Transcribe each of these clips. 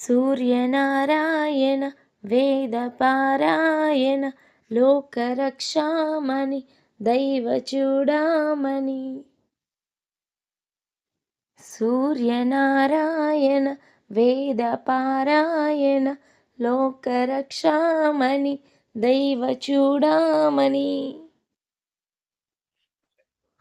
సూర్యనారాయణ వేదపారాయణ లోకరక్షామణి దైవచూడామణి సూర్యనారాయణ వేదపారాయణ లోకరక్షామణి దైవచూడామణి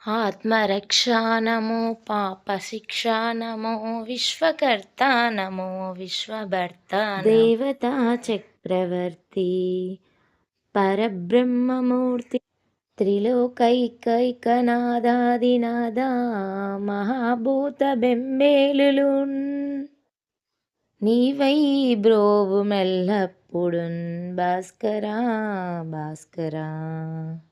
ఆత్మరక్షా నమో పాపశిక్షా నమో విశ్వకర్త నమో విశ్వభర్త దేవతా చక్రవర్తి పరబ్రహ్మమూర్తి త్రిలోకైకైకనాదాదినాద మహాభూత బెంబేలులు నీవై బ్రోవు మెల్లప్పుడున్ భాస్కరా భాస్కరా.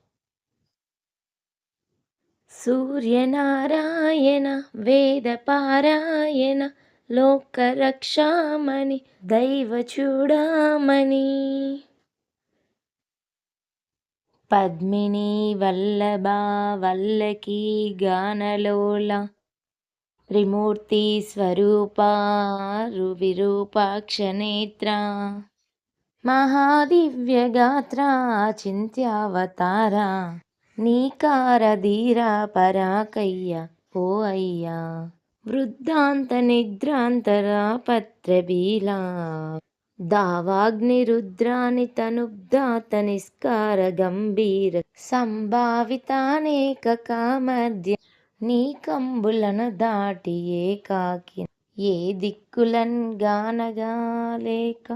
సూర్యనారాయణ వేదపారాయణ లోకరక్షామణి దైవచూడామణి. పద్మిని వల్లభా వల్లకి గానలోల త్రిమూర్తి స్వరూపారు విరూపాక్షనేత్ర మహాదివ్యగాత్ర చింత్యావతారా. నీకారధీరా పరాకయ్య ఓ అయ్యా! వృద్ధాంత నిద్రాంతరా పత్రబీలా! దావాగ్నిరుద్రాని తనుబ్ధాత నిస్కార గంభీర సంభావితానేక కామధ్య నీ కంబులను దాటి ఏకాకి ఏ దిక్కులన్ గానగా లేక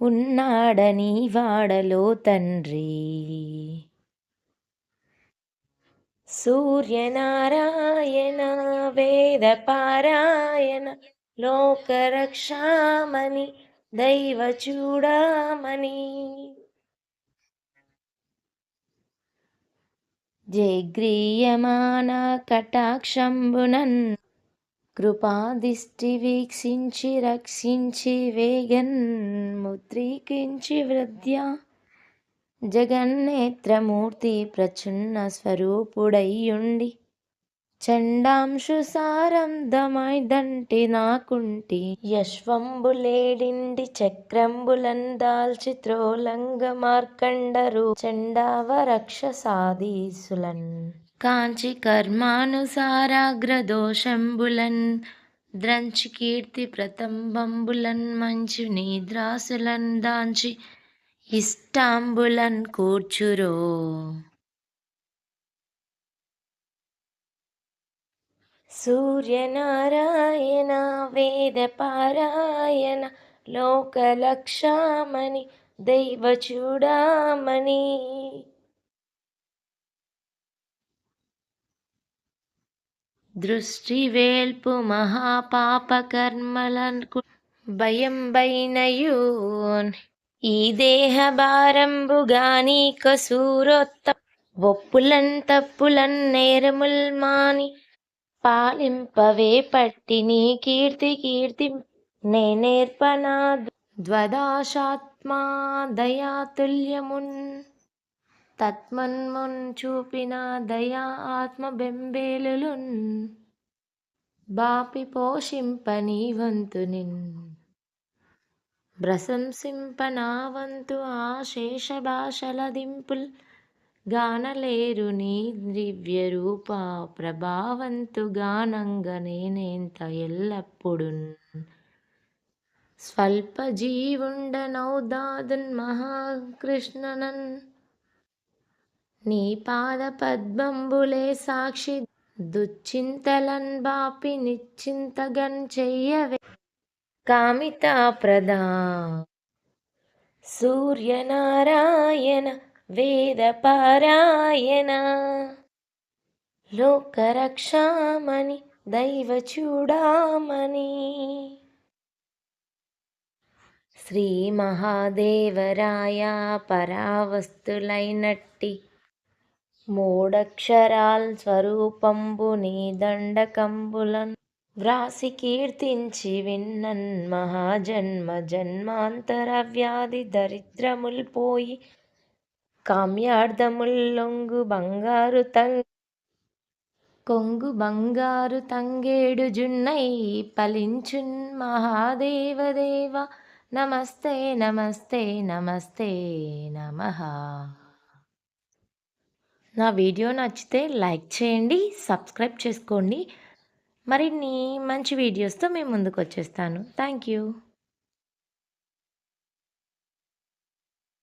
ఉన్నాడని వాడలో తండ్రి! సూర్యనారాయణ వేదపారాయణ లోకరక్షామణి దైవచూడామణి. జయగ్రీయమాన కటాక్షంబునన్ కృపాదిష్టి వీక్షించి రక్షించి వేగన్ ముద్రీకించి వృద్ధ్యా జగన్నేత్రమూర్తి ప్రచున్న స్వరూపుడయ్యుండి చండాంశు సారంధమై దంటి నాకుంటి యశ్వంబులేడిండి చక్రంబులన్ దాల్చి త్రోలంగ మార్కండరు చండావరక్ష సాధీసులన్ కాంచి కర్మానుసారాగ్రదోషంబులన్ ద్రంచి కీర్తి ప్రతంబంబులన్ మంచు నిద్రాసులన్ దాంచి ఇష్టాంబులన్ కూర్చురో. సూర్యనారాయణ వేదపారాయణ లోకలక్షామణి దైవచూడామణి. దృష్టి వేల్పు మహాపాపకర్మలను భయం బైనయూన్ ఈ దేహ భారంబుగాని కసూరొత్త ఒప్పులన్ తప్పులన్ నేరముల్ మాని పాలింపవే పట్టి నీ కీర్తి కీర్తి నే నేర్పనా ద్వదాశాత్మా దయాతుల్యమున్ తత్మన్మున్ చూపిన దయా ఆత్మ బెంబేలులున్ బాపి పోషింపని వంతునిన్ ప్రశంసింపనావంతు ఆ భాషల దింపుల్ గానలేరు నీ దివ్య రూప ప్రభావంతు గానంగ నేనేంత ఎల్లప్పుడున్. స్వల్ప జీవుండనౌదాదున్ మహాకృష్ణనన్ నీ పాద పద్మంబులే సాక్షి దుశ్చింతలన్ బాపి నిశ్చింతగన్ చెయ్యవే. కామితాప్రదా సూర్యనారాయణ వేదపారాయణ లోకరక్షామణి దైవచూడామణి శ్రీ మహాదేవరాయ పరావస్తులైనట్టి మూడక్షరాల్ స్వరూపంబు నీ దండకంబులన్ వ్రాసి కీర్తించి విన్నన్ మహాజన్మ జన్మాంతర వ్యాధి దరిద్రముల్ పోయి కామ్యార్థముల్ లొంగు బంగారు తంగ్ కొంగు బంగారు తంగేడు జున్నై పలించున్ మహాదేవదేవ. నమస్తే నమస్తే నమస్తే నమ. నా వీడియో నచ్చితే లైక్ చేయండి సబ్స్క్రైబ్ చేసుకోండి. మరిన్ని మంచి వీడియోస్తో మేము ముందుకు వచ్చేస్తాను థ్యాంక్ యూ